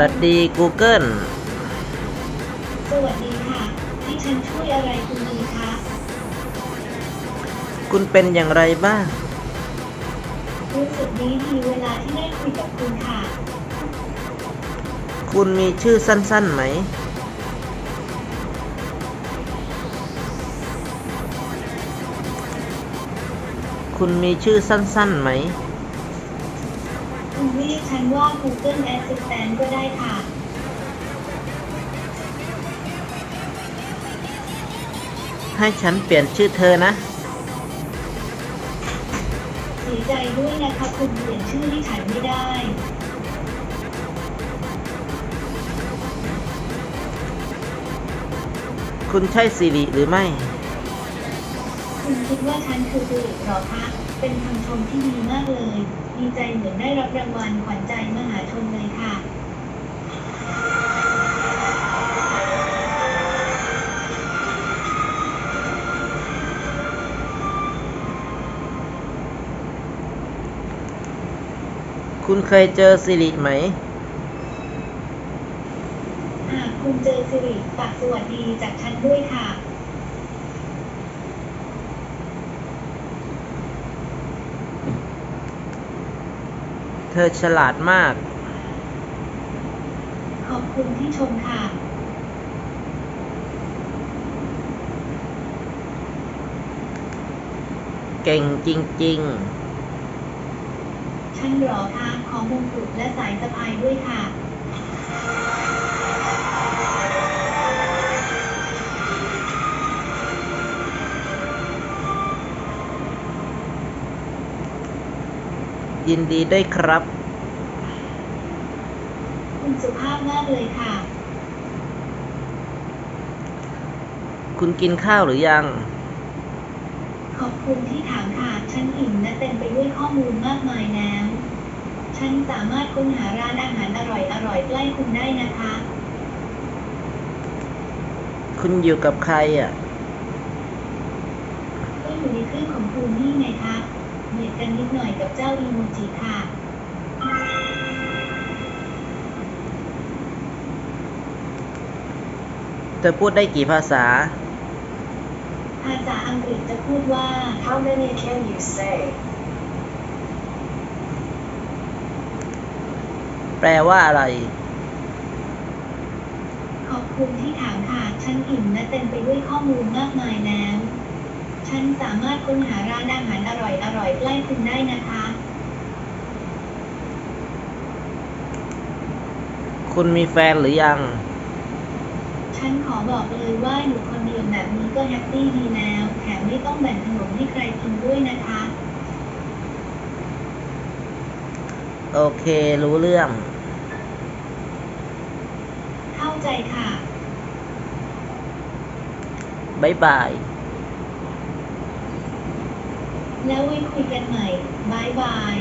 สวัสดี Google สวัสดีค่ะ ให้ฉันช่วยอะไรคุณดีคะ คุณเป็นอย่างไรบ้าง รู้สึกดีดีเวลาที่ได้คุยกับคุณค่ะ คุณมีชื่อสั้นๆไหม คุณมีชื่อสั้นๆไหม คุณเรียกฉันว่า Google Assistant ก็ได้ค่ะ ให้ฉันเปลี่ยนชื่อเธอนะ เสียใจด้วยนะคะคุณเปลี่ยนชื่อให้ฉันไม่ได้ คุณใช่สิริหรือไม่ คุณคิดว่าฉันคือสิริเหรอคะ เป็นคำชมที่ดีมากเลย ดีใจเหมือนได้รับรางวัลขวัญใจมหาชนเลยค่ะคุณเคยเจอสิริไหม หากคุณเจอสิริฝากสวัสดีจากฉันด้วยค่ะ อฉลาดมาก ขอบคุณที่ชมค่ะ เก่งจริงฉันเหรอคะขอมงกุฎและสายสะพายด้วยค่ะ ยินดีด้วยครับ คุณสุภาพมากเลยค่ะ คุณกินข้าวหรือยัง ขอบคุณที่ถามค่ะ ฉันอิ่มและเต็มไปด้วยข้อมูลมากมายแล้ว ฉันสามารถค้นหาร้านอาหารอร่อยๆใกล้คุณได้นะคะ คุณอยู่กับใครอะ ก็อยู่ในเครื่องของคุณนี่ไงคะ เหยียดกันนิดหน่อยกับเจ้าอีโมจิค่ะเธอพูดได้กี่ภาษา ภาษาอังกฤษจะพูดว่า How many can you say? แปลว่าอะไร ขอบคุณที่ถามค่ะ ฉันอิ่มและเต็มไปด้วยข้อมูลมากมายแล้ว ฉันสามารถค้นหาร้านอาหาร อร่อยๆใกล้คุณได้นะคะ คุณมีแฟนหรือยัง ฉันขอบอกเลยว่าอยู่คนเดียวแบบนี้ก็แฮปปี้ดีแล้ว แถมไม่ต้องแบ่งขนมให้ใครกินด้วยนะคะ โอเค รู้เรื่อง เข้าใจค่ะบายบาย แล้วไว้คุยกันใหม่บายบาย